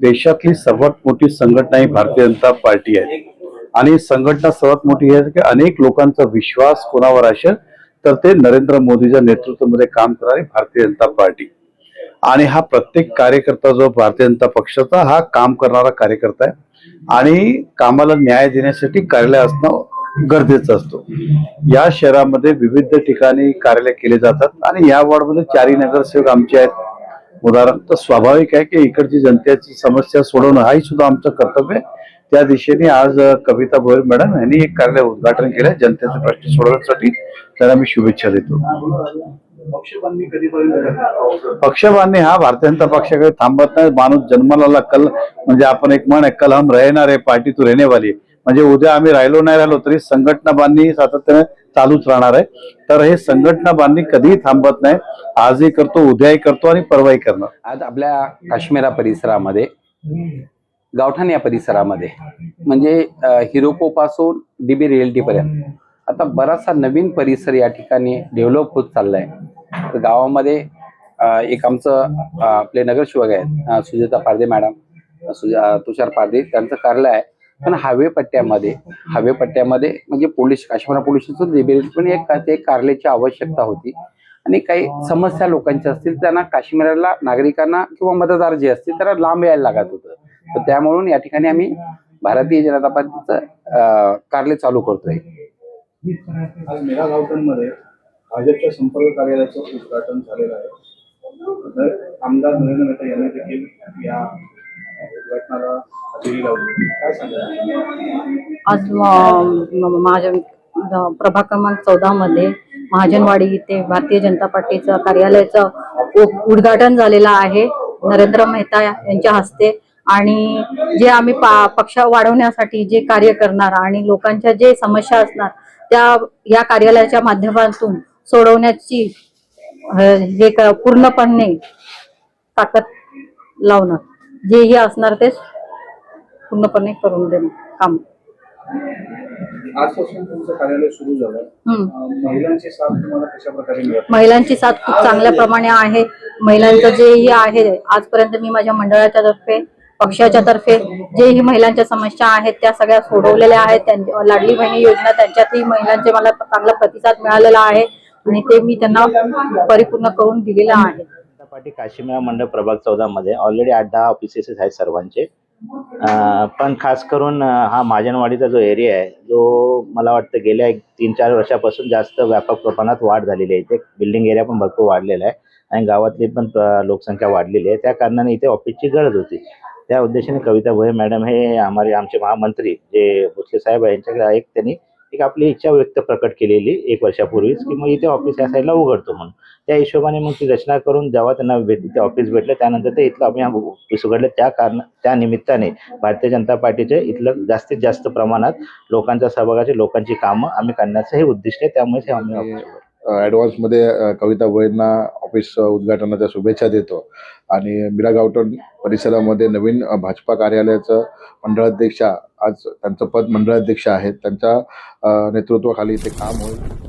देशातली सर्वात मोठी संघटना ही भारतीय जनता पार्टी आहे. आणि संघटना सर्वात मोठी आहे की अनेक लोकांचा विश्वास कोणावर असेल तर ते नरेंद्र मोदीच्या नेतृत्वामध्ये काम करणारी भारतीय जनता पार्टी. आणि हा प्रत्येक कार्यकर्ता जो भारतीय जनता पक्षाचा हा काम करणारा कार्यकर्ता आहे. आणि कामाला न्याय देण्यासाठी कार्यालय असणं गरजेचं असतो. या शहरामध्ये विविध ठिकाणी कार्यालय केले जातात आणि या वॉर्डमध्ये चारही नगरसेवक आमचे आहेत. उदाहरण तर स्वाभाविक आहे की इकडची जनतेची समस्या सोडवणं हाही सुद्धा आमचं कर्तव्य आहे. त्या दिशेने आज कविता भोयर मॅडम यांनी एक कार्यालय उद्घाटन केलं जनतेचे प्रश्न सोडवण्यासाठी. त्यांना मी शुभेच्छा देतो. पक्षबांधणी हा भारतीय जनता पक्षाकडे थांबत नाही. माणूस जन्माला कल म्हणजे आपण एक म्हण आहे कल हम रहणार आहे पार्टी तू रहने वाली आहे. म्हणजे उद्या आम्ही राहिलो नाही राहिलो तरी संघटना बांधणी सातत्याने चालूच राहणार आहे. तर हे संघटना बांधणी कधीही थांबत नाही. आजही करतो उद्याही करतो आणि परवाही करणार. आज आपल्या काश्मीरा परिसरामध्ये गावठाण या परिसरामध्ये म्हणजे हिरोको पासून डीबी रिअल्टी पर्यंत. आता बराचसा नवीन परिसर या ठिकाणी डेव्हलप होत चाललाय. तर गावामध्ये एक आमचं आपले नगरसेवक आहेत सुजाता पारदे मॅडम सुजा तुषार पारदे त्यांचं कार्यालय आहे. पण हायवे पट्ट्यामध्ये हायवे पट्ट्यामध्ये म्हणजे पोलीस काश्मीर पोलिसांचं डीबी पण एक ते एक कार्यालयाची आवश्यकता होती. आणि काही समस्या लोकांच्या असतील त्यांना काश्मीरला नागरिकांना किंवा मतदार जे असतील त्यांना लांब यायला लागत होतं. तर त्यामुळे या ठिकाणी आम्ही भारतीय जनता पार्टीचं कार्य चालू करतोय. आज मेळा गावठाणमध्ये भाजपच्या संपर्क कार्यालयाचं उद्घाटन झालेलं आहे. आमदार नरेंद्र मेहता यांनी देखील या उद्घाटनाला हजेरी लावली. काय आज माझ्या महाजन प्रभाग क्रमांक चौदा मध्ये महाजनवाडी इथे भारतीय जनता पार्टीचं कार्यालयाचं उद्घाटन झालेलं आहे. नरेंद्र मेहता यांच्या हस्ते. आणि जे आम्ही पा पक्ष वाढवण्यासाठी जे कार्य करणार आणि लोकांच्या जे समस्या असणार त्या या कार्यालयाच्या माध्यमातून सोडवण्याची हे पूर्णपणे ताकद लावणार. लावणं जेही असणार ते पूर्णपणे करून देणं काम. आजपासून तुमचं कार्यालय सुरू झालं हम्म. अं, महिलांची साथ तुम्हाला कशा प्रकारे मिळत? महिलांची साथ खूप चांगल्या प्रमाणे आहे. महिलांचं जेही आहे आजपर्यंत मी माझ्या मंडळाच्या तर्फे पक्षाच्या तर्फे जेही महिलांच्या समस्या आहेत त्या सगळ्या सोडवलेल्या आहेत. लाडली बहिणी योजना त्यांच्यातही महिलांचे मला चांगला प्रतिसाद मिळालेला आहे आणि ते मी त्यांना परिपूर्ण करून दिलेलं आहे. पाटी काशीमेळा मंडळ प्रभाग चौदा मध्ये ऑलरेडी आठ दहा ऑफिसेस आहेत सर्वांचे. पण खास करून हा महाजनवाडीचा जो एरिया आहे जो मला वाटतं गेल्या एक तीन चार वर्षापासून जास्त व्यापक प्रमाणात वाढ झालेली आहे. इथे बिल्डिंग एरिया पण भरपूर वाढलेला आहे आणि गावातली पण लोकसंख्या वाढलेली आहे. त्या कारणाने इथे ऑफिसची गरज होती. त्या उद्देशाने कविता भोये मॅडम हे आम्हाला आमचे महामंत्री जे भोसले साहेब यांच्याकडे एक त्यांनी एक आपली इच्छा व्यक्त प्रकट केलेली एक वर्षापूर्वीच की मग इथे ऑफिस या साईडला उघडतो म्हणून. त्या हिशोबाने मग ती रचना करून जेव्हा त्यांना भेट इथे ऑफिस भेटलं त्यानंतर ते इथलं आम्ही ऑफिस उघडलं. त्या कारण त्या निमित्ताने भारतीय जनता पार्टीचे इथलं जास्तीत जास्त प्रमाणात लोकांच्या सहभागाचे लोकांची कामं आम्ही करण्याचं हे उद्दिष्ट आहे. त्यामुळे हे आम्ही. ॲडव्हान्समध्ये कविता भोयेंना ऑफिस उद्घाटनाच्या शुभेच्छा देतो. आणि मीरा गावठण परिसरामध्ये नवीन भाजपा कार्यालयाचं मंडळाध्यक्ष आज त्यांचं पद मंडळाध्यक्ष आहेत. त्यांच्या नेतृत्वाखाली ते काम होईल.